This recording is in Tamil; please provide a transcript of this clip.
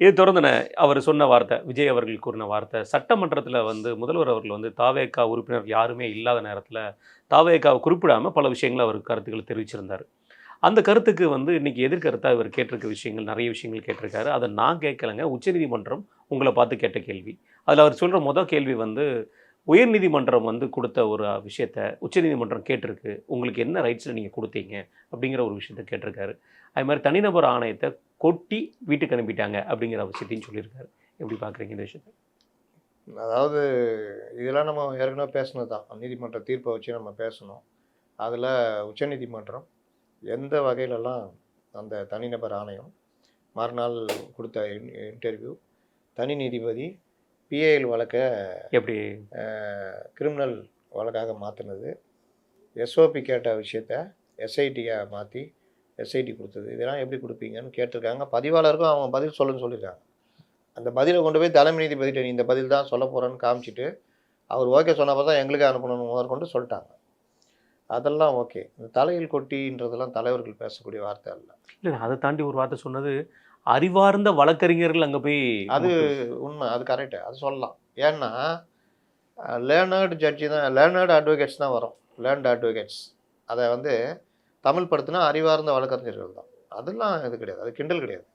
இது தொடர்ந்து அவர் சொன்ன வார்த்தை விஜய் அவர்கள் கூறின வார்த்தை சட்டமன்றத்தில் வந்து முதல்வர் அவர்கள் வந்து தாவேக்கா உறுப்பினர் யாருமே இல்லாத நேரத்தில் தாவேக்காவை குறிப்பிடாமல் பல விஷயங்களை அவர் கருத்துக்களை தெரிவிச்சிருந்தார். அந்த கருத்துக்கு வந்து இன்னைக்கு எதிர்கருத்தாக இவர் கேட்டிருக்க விஷயங்கள் நிறைய விஷயங்கள் கேட்டிருக்காரு. அதை நான் கேட்கலைங்க. உச்சநீதிமன்றம் உங்களை பார்த்து கேட்ட கேள்வி. அதில் அவர் சொல்கிற மொதல் கேள்வி வந்து உயர்நீதிமன்றம் வந்து கொடுத்த ஒரு விஷயத்த உச்சநீதிமன்றம் கேட்டிருக்கு. உங்களுக்கு என்ன ரைட்ஸில் நீங்கள் கொடுத்தீங்க? அப்படிங்கிற ஒரு விஷயத்த கேட்டிருக்காரு. அது மாதிரி தனிநபர் ஆணையத்தை கொட்டி வீட்டுக்கு அனுப்பிட்டாங்க அப்படிங்கிற விஷயத்தையும் சொல்லியிருக்காரு. எப்படி பார்க்குறீங்க இந்த விஷயத்தை? அதாவது இதெல்லாம் நம்ம ஏற்கனவே பேசினது தான் நீதிமன்ற தீர்ப்பை வச்சு நம்ம பேசணும். அதில் உச்சநீதிமன்றம் எந்த வகையிலலாம் அந்த தனிநபர் ஆணையம் மறுநாள் கொடுத்த இன்டர்வியூ தனி நீதிபதி பிஏஎல் வழக்கை எப்படி? கிரிமினல் வழக்காக மாற்றினது எஸ்ஓபி கேட்ட விஷயத்த எஸ்ஐடியாக மாற்றி எஸ்ஐடி கொடுத்தது. இதெல்லாம் எப்படி கொடுப்பீங்கன்னு கேட்டிருக்காங்க. பதிவாளருக்கும் அவங்க பதில் சொல்லுன்னு சொல்லியிருக்காங்க. அந்த பதிலை கொண்டு போய் தலைமை நீதிபதிட்ட நீ இந்த பதில் தான் சொல்ல போகிறேன்னு காமிச்சிட்டு அவர் ஓகே சொன்னப்போ தான் எங்களுக்கு அனுப்பணும்னு முதற்கொண்டு சொல்லிட்டாங்க. அதெல்லாம் ஓகே. இந்த தலையில் கொட்டின்றதெல்லாம் தலைவர்கள் பேசக்கூடிய வார்த்தை அல்ல. இல்லை அதை தாண்டி ஒரு வார்த்தை சொன்னது அறிவார்ந்த வழக்கறிஞர்கள் அங்கே போய் அது உண்மை. அது கரெக்டு அது சொல்லலாம். ஏன்னா லேர்னர்டு ஜட்ஜி தான் லேர்னர்டு அட்வொகேட்ஸ் தான் வரும். லேர்ன்டு அட்வொகேட்ஸ் அதை வந்து தமிழ் படுத்தினா அறிவார்ந்த வழக்கறிஞர்கள் தான் அதெல்லாம் இது கிடையாது. அது கிண்டல் கிடையாது.